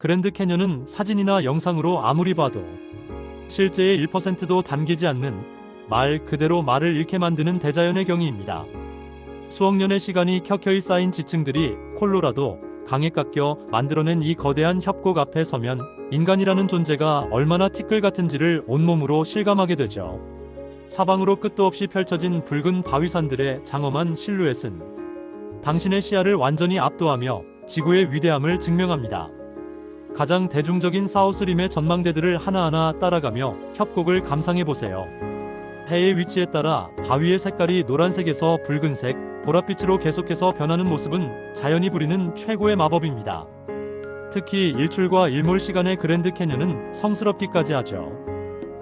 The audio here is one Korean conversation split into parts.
그랜드 캐년은 사진이나 영상으로 아무리 봐도 실제의 1%도 담기지 않는 말 그대로 말을 잃게 만드는 대자연의 경이입니다. 수억 년의 시간이 켜켜이 쌓인 지층들이 콜로라도 강에 깎여 만들어낸 이 거대한 협곡 앞에 서면 인간이라는 존재가 얼마나 티끌 같은지를 온몸으로 실감하게 되죠. 사방으로 끝도 없이 펼쳐진 붉은 바위산들의 장엄한 실루엣은 당신의 시야를 완전히 압도하며 지구의 위대함을 증명합니다. 가장 대중적인 사우스림의 전망대들을 하나하나 따라가며 협곡을 감상해 보세요. 해의 위치에 따라 바위의 색깔이 노란색에서 붉은색, 보랏빛으로 계속해서 변하는 모습은 자연이 부리는 최고의 마법입니다. 특히 일출과 일몰 시간의 그랜드 캐년은 성스럽기까지 하죠.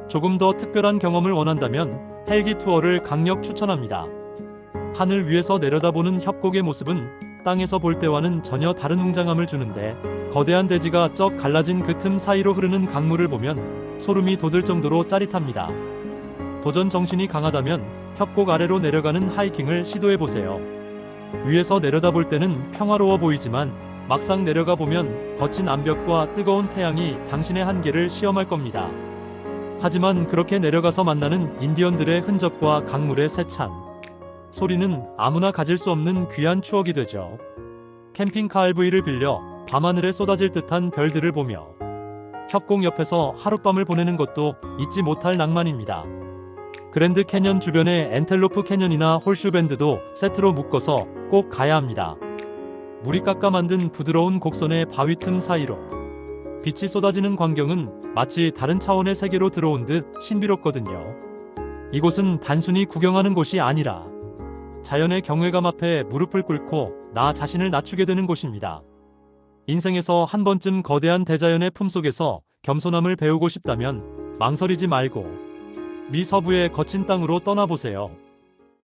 조금 더 특별한 경험을 원한다면 헬기 투어를 강력 추천합니다. 하늘 위에서 내려다보는 협곡의 모습은 땅에서 볼 때와는 전혀 다른 웅장함을 주는데 거대한 대지가 쩍 갈라진 그 틈 사이로 흐르는 강물을 보면 소름이 돋을 정도로 짜릿합니다. 도전 정신이 강하다면 협곡 아래로 내려가는 하이킹을 시도해 보세요. 위에서 내려다볼 때는 평화로워 보이지만 막상 내려가 보면 거친 암벽과 뜨거운 태양이 당신의 한계를 시험할 겁니다. 하지만 그렇게 내려가서 만나는 인디언들의 흔적과 강물의 세찬 소리는 아무나 가질 수 없는 귀한 추억이 되죠. 캠핑카 RV를 빌려 밤하늘에 쏟아질 듯한 별들을 보며 협곡 옆에서 하룻밤을 보내는 것도 잊지 못할 낭만입니다. 그랜드 캐년 주변의 엔텔로프 캐년이나 홀슈밴드도 세트로 묶어서 꼭 가야 합니다. 물이 깎아 만든 부드러운 곡선의 바위 틈 사이로 빛이 쏟아지는 광경은 마치 다른 차원의 세계로 들어온 듯 신비롭거든요. 이곳은 단순히 구경하는 곳이 아니라 자연의 경외감 앞에 무릎을 꿇고 나 자신을 낮추게 되는 곳입니다. 인생에서 한 번쯤 거대한 대자연의 품속에서 겸손함을 배우고 싶다면 망설이지 말고 미 서부의 거친 땅으로 떠나보세요.